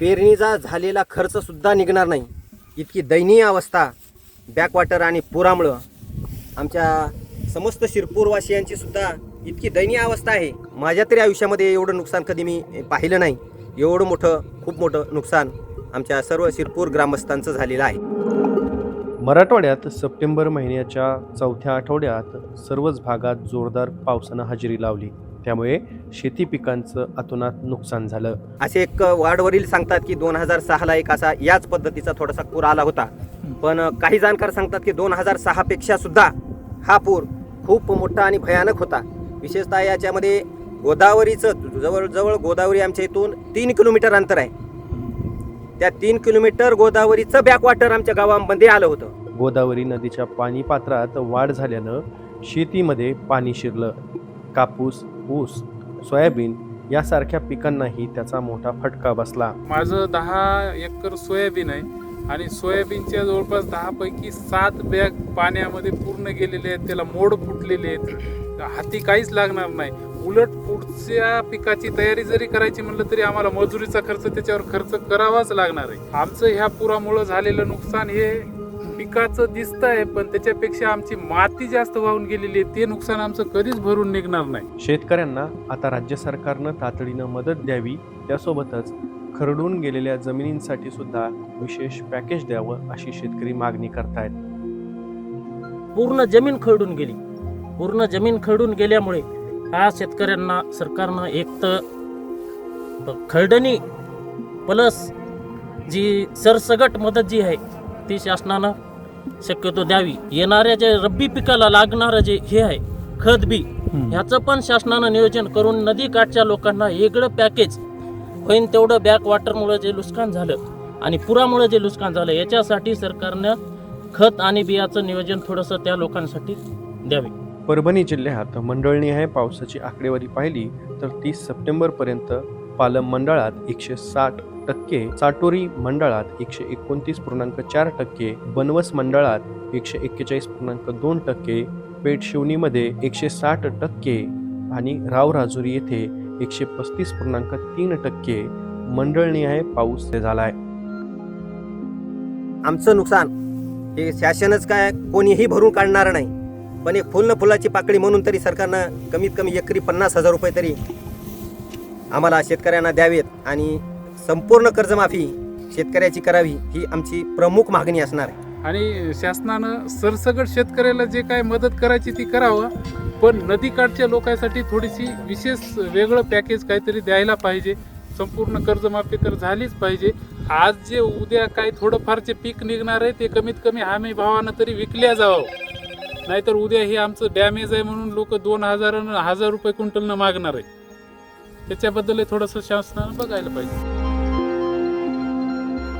पेरणीचा झालेला खर्चसुद्धा निघणार नाही. इतकी दयनीय अवस्था बॅकवॉटर आणि पुरामुळं. आमच्या समस्त शिरपूरवासियांची सुद्धा इतकी दयनीय अवस्था आहे. माझ्या तरी आयुष्यामध्ये एवढं नुकसान कधी मी पाहिलं नाही. एवढं मोठं खूप मोठं नुकसान आमच्या सर्व शिरपूर ग्रामस्थांचं झालेलं आहे. मराठवाड्यात सप्टेंबर महिन्याच्या चौथ्या आठवड्यात सर्वच भागात जोरदार पावसानं हजेरी लावली. त्यामुळे शेती पिकांचं अतोनात नुकसान झालं. असे एक वार्डवरील सांगतात की दोन हजार सहाला एक असा याच पद्धतीचा थोडासा पूर आला होता. पण काही जाणकार सांगतात की दोन हजार सहापेक्षा सुद्धा हा पूर खूप मोठा आणि भयानक होता. विशेषतः याच्यामध्ये गोदावरीचं जवळजवळ गोदावरी आमच्या इथून तीन किलोमीटर अंतर आहे. त्या तीन किलोमीटर गोदावरीचं बॅकवॉटर आमच्या गावामध्ये आलं होतं. गोदावरी नदीच्या पाणी पात्रात वाढ झाल्यानं शेतीमध्ये पाणी शिरलं. कापूस ऊस सोयाबीन यासारख्या पिकांनाही त्याचा मोठा फटका बसला. माझं दहा एकर सोयाबीन आहे आणि सोयाबीनच्या जवळपास दहा पैकी सात बॅग पाण्यामध्ये पूर्ण गेलेले आहेत. त्याला मोड फुटलेले आहेत. हाती काहीच लागणार नाही. उलट पुढच्या पिकाची तयारी जरी करायची म्हणलं तरी आम्हाला मजुरीचा खर्च त्याच्यावर खर्च करावाच लागणार आहे. आमचं ह्या पुरामुळं झालेलं नुकसान हे पिकाचं दिसत आहे पण त्याच्यापेक्षा आमची माती जास्त वाहून गेलेली आहे. ते नुकसान आमचं कधीच भरून निघणार नाही. शेतकऱ्यांना आता राज्य सरकारनं तातडीनं मदत द्यावी त्यासोबतच खरडून गेलेल्या जमिनींसाठी सुद्धा विशेष पॅकेज द्यावं अशी शेतकरी मागणी करतायत. पूर्ण जमीन खरडून गेली. पूर्ण जमीन खरडून गेल्यामुळे आज शेतकऱ्यांना सरकारनं एक तर खरडणी प्लस जी सरसगट मदत जी आहे ती शासनानं शक्यतो द्यावी. येणाऱ्या जे रब्बी पिकाला लागणारं जे हे आहे खत बी ह्याचं पण शासनानं नियोजन करून नदीकाठच्या लोकांना वेगळं पॅकेज होईन तेवढं बॅक वॉटरमुळं जे नुकसान झालं आणि पुरामुळं जे नुकसान झालं याच्यासाठी सरकारनं खत आणि बियाचं नियोजन थोडंसं त्या लोकांसाठी द्यावे. परभणी जिल्ह्यात मंडळणी आहे पावसाची आकडेवारी पाहिली तर तीस सप्टेंबरपर्यंत पालम मंडळात एकशे साठ टक्के साटोरी मंडळात एकशे एकोणतीस पूर्णांक चार टक्के बनवस मंडळात एकशे एक्केचाळीस पूर्णांक दोन टक्के पेठ शिवणीमध्ये एकशे साठ टक्के आणि रावराजुरी येथे एकशे पस्तीस पूर्णांक तीन टक्के. मंडळनिहाय आहे पाऊस झाला आहे आमचं नुकसान. हे शासनच काय कोणीही भरून काढणार नाही. पण एक फुल फुलाची पाकळी म्हणून तरी सरकारनं कमीत कमी एकरी पन्नास हजार रुपये तरी आम्हाला शेतकऱ्यांना द्यावेत आणि संपूर्ण कर्जमाफी शेतकऱ्याची करावी ही आमची प्रमुख मागणी असणार आहे. आणि शासनानं सरसगट शेतकऱ्याला जे काय मदत करायची ती करावं पण नदीकाठच्या लोकांसाठी थोडीशी विशेष वेगळं पॅकेज काहीतरी द्यायला पाहिजे. संपूर्ण कर्जमाफी तर झालीच पाहिजे. आज जे उद्या काही थोडंफारचे पीक निघणार आहे ते कमीत कमी हमी भावानं तरी विकल्या जावं. नाहीतर उद्या हे आमचं डॅमेज आहे म्हणून लोक दोन हजारानं हजार रुपये क्विंटलनं मागणार आहे त्याच्याबद्दल थोडंसं शासनानं बघायला पाहिजे.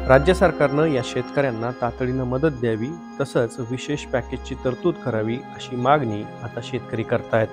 राज्य सरकारनं या शेतकऱ्यांना तातडीनं मदत द्यावी तसंच विशेष पॅकेजची तरतूद करावी अशी मागणी आता शेतकरी करतायत.